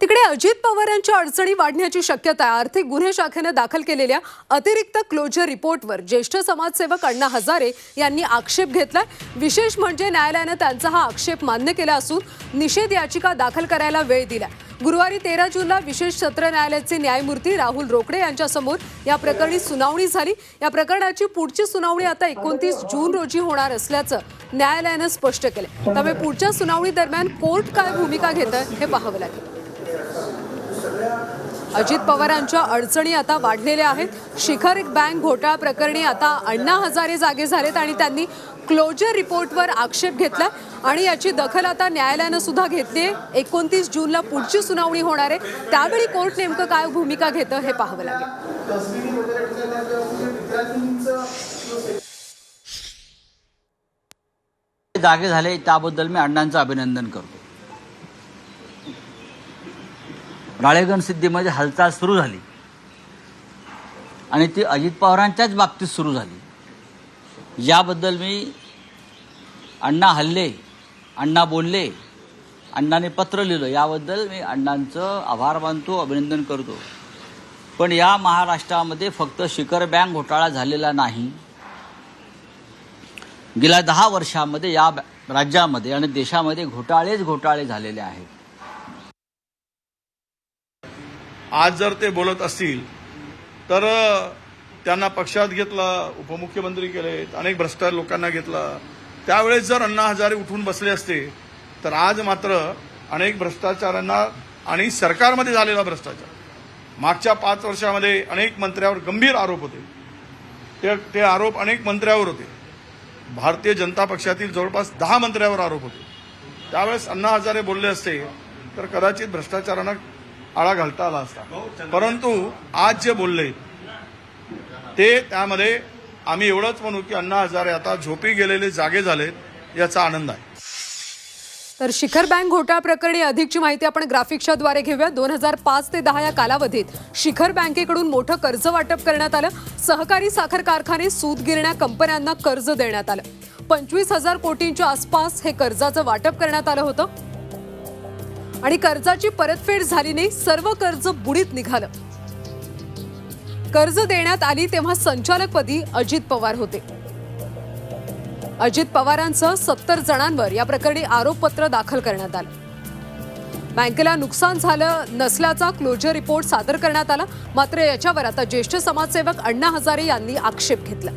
तिकडे अजित पवार यांच्या अडचणी वाढण्याची शक्यता आहे. आर्थिक गुन्हे शाखेनं दाखल केलेल्या अतिरिक्त क्लोजर रिपोर्टवर ज्येष्ठ समाजसेवक अण्णा हजारे यांनी आक्षेप घेतलाय. विशेष म्हणजे न्यायालयानं त्यांचा हा आक्षेप मान्य केला असून निषेध याचिका दाखल करायला वेळ दिला गुरुवारी तेरा जूनला विशेष सत्र न्यायालयाचे न्यायमूर्ती राहुल रोकडे यांच्यासमोर या प्रकरणी सुनावणी झाली. या प्रकरणाची पुढची सुनावणी आता एकोणतीस जून रोजी होणार असल्याचं न्यायालयानं स्पष्ट केलं त्यामुळे पुढच्या सुनावणी दरम्यान कोर्ट काय भूमिका घेतं हे पाहावं लागेल. अजित पवारांच्या अडचणी आता वाढलेल्या आहेत. शिखर बँक घोटाळा प्रकरणी आता अण्णा हजारे जागे झालेत आणि त्यांनी क्लोजर रिपोर्टवर आक्षेप घेतला आणि याची दखल आता न्यायालयानं सुद्धा घेतली आहे. एकोणतीस जूनला पुढची सुनावणी होणार आहे. त्यावेळी कोर्ट नेमकं काय भूमिका घेतं हे पाहावं लागेल. जागे झाले त्याबद्दल मी अण्णांचं अभिनंदन करतो. राळेगण सिद्धीमध्ये हालचाल सुरू झाली. आणि ती अजित पवारांच्याच बाबतीत सुरू झाली. याबद्दल मी अण्णा हल्ले अण्णा बोलले अण्णाने पत्र लिहिलं. याबद्दल मी अण्णांचं आभार मानतो अभिनंदन करतो. पण या महाराष्ट्रामध्ये फक्त शिखर बँक घोटाळा झालेला नाही. गेल्या दहा वर्षामध्ये या राज्यामध्ये आणि देशामध्ये घोटाळेच घोटाळे झालेले आहेत. आज जर ते बोलत असतील तर त्यांना पक्षात घेतलं उपमुख्यमंत्री केले अनेक भ्रष्टाचार लोकांना घेतलं. त्यावेळेस जर अण्णा हजारे उठून बसले असते तर आज मात्र अनेक भ्रष्टाचारांना आणि सरकारमध्ये झालेला भ्रष्टाचार. मागच्या पाच वर्षामध्ये अनेक मंत्र्यावर गंभीर आरोप होते. ते ते आरोप अनेक मंत्र्यावर होते. भारतीय जनता पक्षातील जवळपास दहा मंत्र्यावर आरोप होते. त्यावेळेस अण्णा हजारे बोलले असते तर कदाचित भ्रष्टाचारांना आळा घालता आला असता परंतु आज जे बोलले ते त्यामध्ये आम्ही एवढंच म्हणू की अण्णा हजारे आता झोपी गेलेले जागे झालेत याचा आनंद आहे. तर शिखर बँक घोटाळा प्रकरणी अधिकची माहिती आपण ग्राफिक्सच्या द्वारे घेऊया दोन हजार पाच ते दहा या कालावधीत शिखर बँकेकडून मोठं कर्ज वाटप करण्यात आलं. सहकारी साखर कारखाने सूतगिरण्या कंपन्यांना कर्ज देण्यात आलं. पंचवीस हजार कोटींच्या आसपास हे कर्जाचं वाटप करण्यात आलं होतं. आणि कर्जाची परतफेड झाली नाही सर्व कर्ज बुडीत निघालं. कर्ज देण्यात आली तेव्हा संचालकपदी अजित पवार होते. अजित पवारांसह सत्तर जणांवर या प्रकरणी आरोपपत्र दाखल करण्यात आलं. बँकेला नुकसान झालं नसल्याचा क्लोजर रिपोर्ट सादर करण्यात आला. मात्र याच्यावर आता ज्येष्ठ समाजसेवक अण्णा हजारे यांनी आक्षेप घेतला.